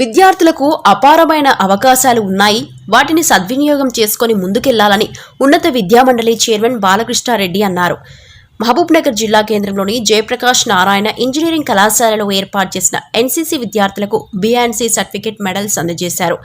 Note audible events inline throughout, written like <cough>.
విద్యార్థులకు అపారమైన అవకాశాలు ఉన్నాయి. వాటిని సద్వినియోగం చేసుకొని ముందుకెళ్ళాలని ఉన్నత విద్యామండలి చైర్మన్ బాలకృష్ణారెడ్డి అన్నారు. మహబూబ్నగర్ జిల్లా కేంద్రంలోని జయప్రకాష్ నారాయణ ఇంజనీరింగ్ కళాశాలలో ఏర్పాటు చేసిన ఎన్సీసీ విద్యార్థులకు బీఆన్సీ సర్టిఫికేట్ మెడల్స్ అందజేశారు.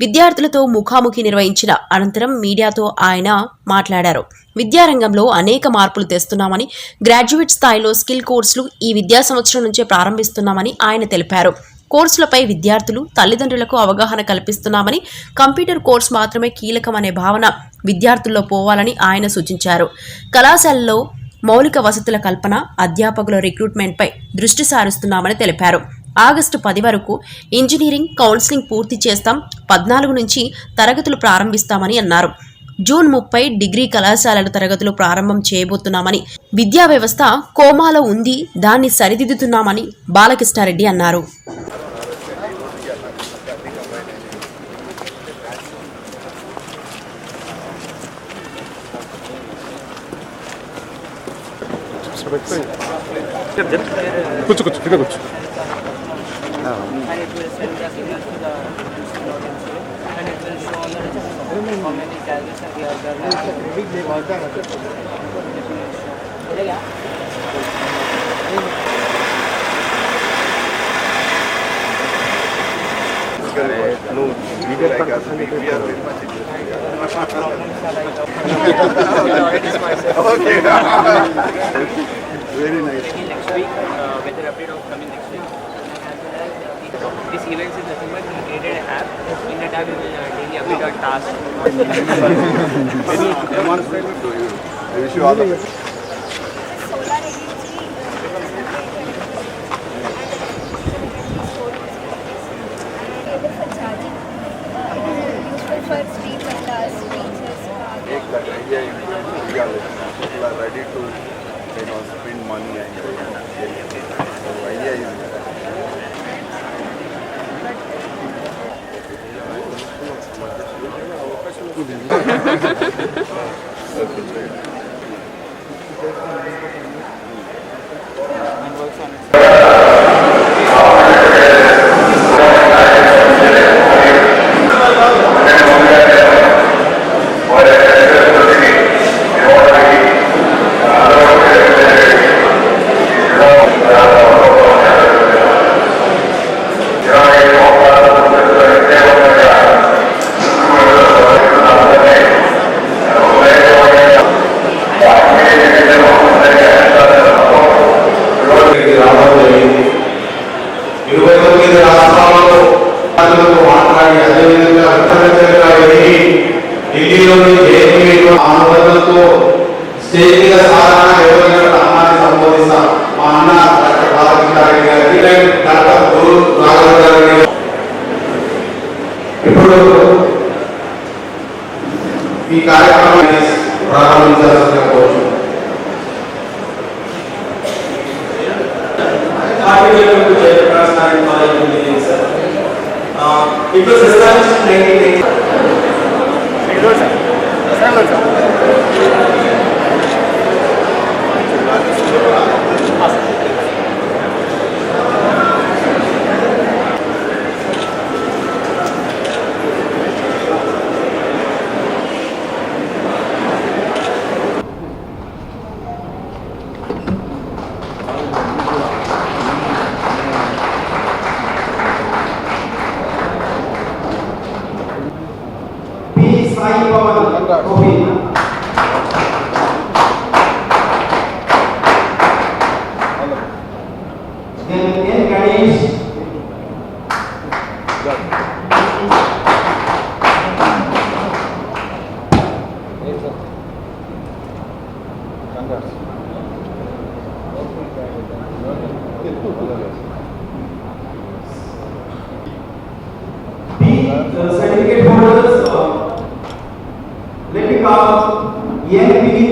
విద్యార్థులతో ముఖాముఖి నిర్వహించిన అనంతరం మీడియాతో ఆయన మాట్లాడారు. విద్యారంగంలో అనేక మార్పులు తెస్తున్నామని గ్రాడ్యుయేట్ స్థాయిలో స్కిల్ కోర్సులు ఈ విద్యా సంవత్సరం నుంచే ప్రారంభిస్తున్నామని ఆయన తెలిపారు. కోర్సులపై విద్యార్థులు తల్లిదండ్రులకు అవగాహన కల్పిస్తున్నామని కంప్యూటర్ కోర్స్ మాత్రమే కీలకమనే భావన విద్యార్థుల్లో పోవాలని ఆయన సూచించారు. కళాశాలలో మౌలిక వసతుల కల్పన అధ్యాపకుల రిక్రూట్మెంట్పై దృష్టి సారిస్తున్నామని తెలిపారు. ఆగస్టు పది వరకు ఇంజనీరింగ్ కౌన్సిలింగ్ పూర్తి చేస్తాం పద్నాలుగు నుంచి తరగతులు ప్రారంభిస్తామని అన్నారు. జూన్ ముప్పై డిగ్రీ కళాశాలల తరగతులు ప్రారంభం చేయబోతున్నామని విద్యా వ్యవస్థ కోమాలో ఉంది దాన్ని సరిదిద్దుతున్నామని బాలకృష్ణారెడ్డి అన్నారు. 400도 그렇죠 그렇죠 그냥 그렇죠 no, okay. Very nice. Next week, uh, weather update of coming next week. This event is nothing but we created an app. In that app, We will uh, daily update our task. Any demonstrate to you. I wish you all the best. for street that we are, people are ready to you know, spend money and uh, you know, idea is <laughs> ఈ కార్యక్రమాన్ని ప్రారంభించాల్సిన కోరుతున్నాను Particularly to Jayaprakash Nayak College of Engineering, sir. Uh, It was established Certificate holders uh, let me call N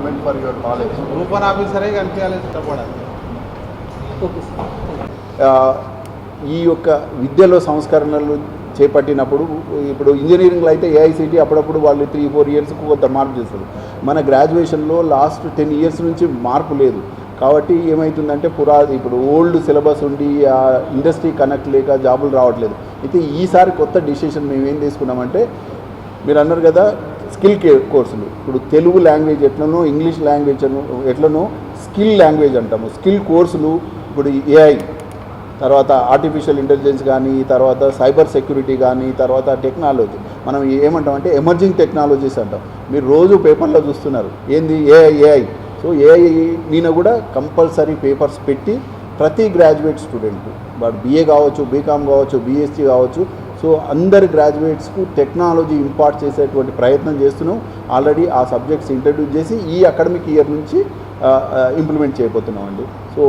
for your గారు అందరూ ఆఫీసరే కనిపించాలి ఇష్టపడాలి ఈ యొక్క విద్యలో సంస్కరణలు చేపట్టినప్పుడు ఇప్పుడు ఇంజనీరింగ్లో అయితే ఏఐసిటి అప్పుడప్పుడు వాళ్ళు త్రీ ఫోర్ ఇయర్స్కు కొంత మార్పు చేస్తారు. మన గ్రాడ్యుయేషన్లో లాస్ట్ టెన్ ఇయర్స్ నుంచి మార్పు లేదు. కాబట్టి ఏమవుతుందంటే పురా ఇప్పుడు ఓల్డ్ సిలబస్ ఉండి ఆ ఇండస్ట్రీ కనెక్ట్ లేక జాబులు రావట్లేదు. అయితే ఈసారి కొత్త డిసిషన్ మేము ఏం తీసుకున్నామంటే మీరు అన్నారు కదా స్కిల్ కే కోర్సులు. ఇప్పుడు తెలుగు లాంగ్వేజ్ ఎట్లనో ఇంగ్లీష్ లాంగ్వేజ్ ఎట్లనో స్కిల్ లాంగ్వేజ్ అంటాము. స్కిల్ కోర్సులు ఇప్పుడు ఏఐ తర్వాత ఆర్టిఫిషియల్ ఇంటెలిజెన్స్ కానీ తర్వాత సైబర్ సెక్యూరిటీ కానీ తర్వాత టెక్నాలజీ మనం ఏమంటామంటే ఎమర్జింగ్ టెక్నాలజీస్ అంటాం. మీరు రోజు పేపర్లో చూస్తున్నారు. ఏంది? ఏఐ ఏఐ సో ఏఐ నేను కూడా కంపల్సరీ పేపర్స్ పెట్టి ప్రతి గ్రాడ్యుయేట్ స్టూడెంట్ వాడు బీఏ కావచ్చు బీకామ్ కావచ్చు బీఎస్సీ కావచ్చు సో అందరి గ్రాడ్యుయేట్స్కు టెక్నాలజీ ఇంపార్ట్ చేసేటువంటి ప్రయత్నం చేస్తున్నాం. ఆల్రెడీ ఆ సబ్జెక్ట్స్ ఇంట్రడ్యూస్ చేసి ఈ అకాడమిక్ ఇయర్ నుంచి ఇంప్లిమెంట్ చేయబోతున్నాం అండి సో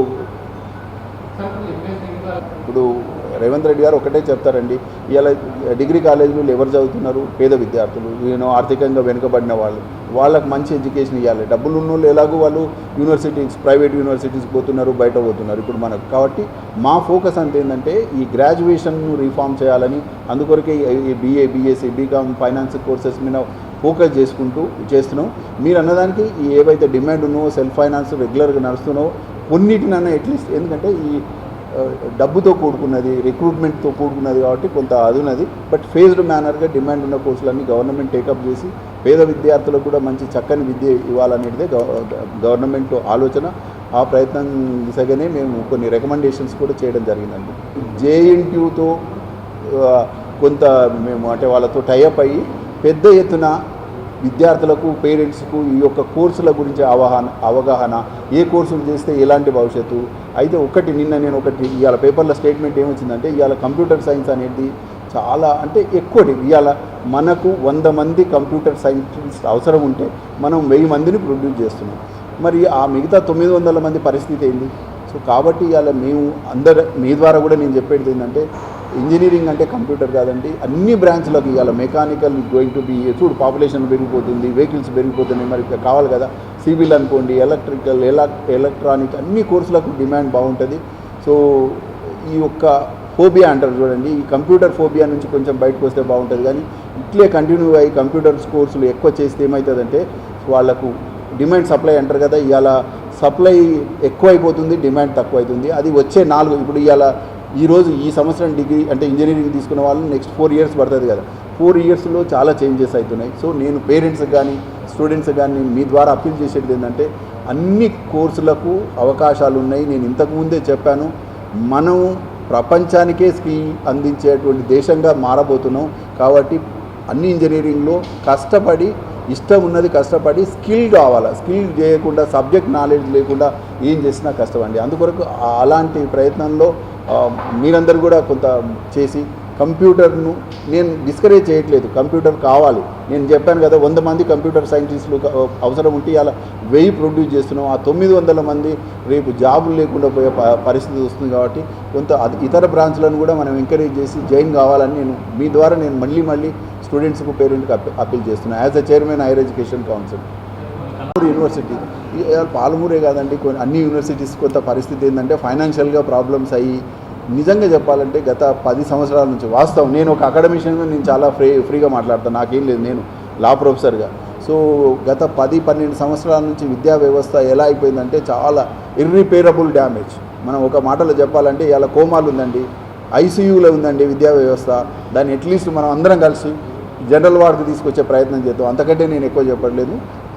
ఇప్పుడు రేవంత్ రెడ్డి గారు ఒకటే చెప్తారండి ఇవాళ డిగ్రీ కాలేజీలు ఎవరు చదువుతున్నారు? పేద విద్యార్థులు నేను ఆర్థికంగా వెనుకబడిన వాళ్ళు. వాళ్ళకి మంచి ఎడ్యుకేషన్ ఇవ్వాలి. డబ్బులు ఉన్న వాళ్ళు ఎలాగో వాళ్ళు యూనివర్సిటీస్ ప్రైవేట్ యూనివర్సిటీస్ పోతున్నారు బయట పోతున్నారు. ఇప్పుడు మనకు కాబట్టి మా ఫోకస్ అంటే ఏంటంటే ఈ గ్రాడ్యుయేషన్ను రిఫార్మ్ చేయాలని అందుకొరకే ఈ BA BSc BCom finance courses మీద ఫోకస్ చేసుకుంటూ చేస్తున్నాం. మీరు అన్నదానికి ఏవైతే డిమాండ్ ఉన్నో సెల్ఫ్ ఫైనాన్స్ రెగ్యులర్గా నడుస్తున్నావో కొన్నిటినన్నా అట్లీస్ట్ ఎందుకంటే ఈ డబ్బుతో కూడుకున్నది రిక్రూట్మెంట్తో కూడుకున్నది కాబట్టి కొంత అది ఉన్నది బట్ ఫేజ్డ్ మేనర్గా డిమాండ్ ఉన్న కోర్సులన్నీ గవర్నమెంట్ టేకప్ చేసి పేద విద్యార్థులకు కూడా మంచి చక్కని విద్య ఇవ్వాలనేటిదే గవ- గవర్నమెంట్ ఆలోచన. ఆ ప్రయత్నం దిశగానే మేము కొన్ని రికమెండేషన్స్ కూడా చేయడం జరిగిందండి. జేఎన్టీయూతో కొంత మేము అంటే వాళ్ళతో టైఅప్ అయ్యి పెద్ద ఎత్తున విద్యార్థులకు పేరెంట్స్కు ఈ యొక్క కోర్సుల గురించి అవగాహన అవగాహన ఏ కోర్సులు చేస్తే ఎలాంటి భవిష్యత్తు? అయితే ఒకటి నిన్న నేను ఒకటి ఇవాళ పేపర్లో స్టేట్మెంట్ ఏమొచ్చిందంటే ఇవాళ కంప్యూటర్ సైన్స్ అనేది చాలా అంటే ఎక్కువటి ఇవాళ మనకు వంద మంది కంప్యూటర్ సైంటిస్ట్ అవసరం ఉంటే మనం వెయ్యి మందిని ప్రొడ్యూస్ చేస్తున్నాం. మరి ఆ మిగతా తొమ్మిది వందల మంది పరిస్థితి ఏంది? సో కాబట్టి ఇవాళ మేము అందరు మీ ద్వారా కూడా నేను చెప్పేది ఏంటంటే ఇంజనీరింగ్ అంటే కంప్యూటర్ కాదండి. అన్ని బ్రాంచ్లకు ఇవాళ మెకానికల్ గోయింగ్ టు బి చూడు పాపులేషన్ పెరిగిపోతుంది వెహికల్స్ పెరిగిపోతున్నాయి మరి కావాలి కదా. సివిల్ అనుకోండి ఎలక్ట్రికల్ ఎలక్ ఎలక్ట్రానిక్ అన్ని కోర్సులకు డిమాండ్ బాగుంటుంది. సో ఈ యొక్క ఫోబియా అంటారు చూడండి. ఈ కంప్యూటర్ ఫోబియా నుంచి కొంచెం బయటకు వస్తే బాగుంటుంది. కానీ ఇట్లే కంటిన్యూ అయ్యి కంప్యూటర్స్ కోర్సులు ఎక్కువ చేస్తే ఏమవుతుందంటే వాళ్ళకు డిమాండ్ సప్లై అంటారు కదా ఇవాళ సప్లై ఎక్కువ అయిపోతుంది డిమాండ్ తక్కువ అవుతుంది అది వచ్చే నాలుగు ఇప్పుడు ఇవాళ ఈరోజు ఈ సంవత్సరం డిగ్రీ అంటే ఇంజనీరింగ్ తీసుకున్న వాళ్ళు నెక్స్ట్ ఫోర్ ఇయర్స్ పడుతుంది కదా. ఫోర్ ఇయర్స్లో చాలా చేంజెస్ అవుతున్నాయి. సో నేను పేరెంట్స్ కానీ స్టూడెంట్స్ కానీ మీ ద్వారా అప్పీల్ చేసేది ఏంటంటే అన్ని కోర్సులకు అవకాశాలు ఉన్నాయి. నేను ఇంతకుముందే చెప్పాను మనం ప్రపంచానికే స్కిల్ అందించేటువంటి దేశంగా మారబోతున్నాం. కాబట్టి అన్ని ఇంజనీరింగ్లో కష్టపడి ఇష్టం ఉన్నది కష్టపడి స్కిల్ కావాలా? స్కిల్ చేయకుండా సబ్జెక్ట్ నాలెడ్జ్ లేకుండా ఏం చేసినా కష్టం అండి. అందుకొరకు అలాంటి ప్రయత్నంలో మీరందరూ కూడా కొంత చేసి కంప్యూటర్ను నేను డిస్కరేజ్ చేయట్లేదు. కంప్యూటర్ కావాలి. నేను చెప్పాను కదా వంద మంది కంప్యూటర్ సైంటిస్టులు అవసరం ఉంటే అలా వెయ్యి ప్రొడ్యూస్ చేస్తున్నాం. ఆ తొమ్మిది వందల మంది రేపు జాబులు లేకుండా పోయే ప- పరిస్థితి వస్తుంది కాబట్టి కొంత అది ఇతర బ్రాంచ్లను కూడా మనం ఎంకరేజ్ చేసి జాయిన్ కావాలని నేను మీ ద్వారా నేను మళ్ళీ మళ్ళీ స్టూడెంట్స్కు పేరెంట్కి అప్పీల్ చేస్తున్నాను as a chairman higher education council university. పాలమూరే కాదండి కొన్ని అన్ని యూనివర్సిటీస్ కొంత పరిస్థితి ఏంటంటే ఫైనాన్షియల్గా ప్రాబ్లమ్స్ అయ్యి నిజంగా చెప్పాలంటే గత పది సంవత్సరాల నుంచి వాస్తవం నేను ఒక అకాడమిషియన్గా నేను చాలా ఫ్రీ ఫ్రీగా మాట్లాడతాను నాకేం లేదు నేను లా ప్రొఫెసర్గా సో గత పది పన్నెండు సంవత్సరాల నుంచి విద్యా వ్యవస్థ ఎలా అయిపోయిందంటే చాలా ఇర్రిపేరబుల్ డ్యామేజ్ మనం ఒక మాటలో చెప్పాలంటే ఇలా కోమాలు ఉందండి ఐసీయూలో ఉందండి విద్యా వ్యవస్థ దాన్ని అట్లీస్ట్ మనం అందరం కలిసి జనరల్ వార్డుకి తీసుకొచ్చే ప్రయత్నం చేద్దాం అంతకంటే నేను ఎక్కువ చెప్పట్లేదు.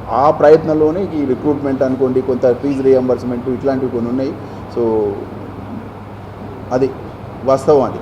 ఆ ప్రయత్నంలోనే ఈ రిక్రూట్మెంట్ అనుకోండి కొంత ఫీజు రియంబర్స్మెంట్ ఇట్లాంటివి కొన్ని ఉన్నాయి. సో అది వాస్తవం అది.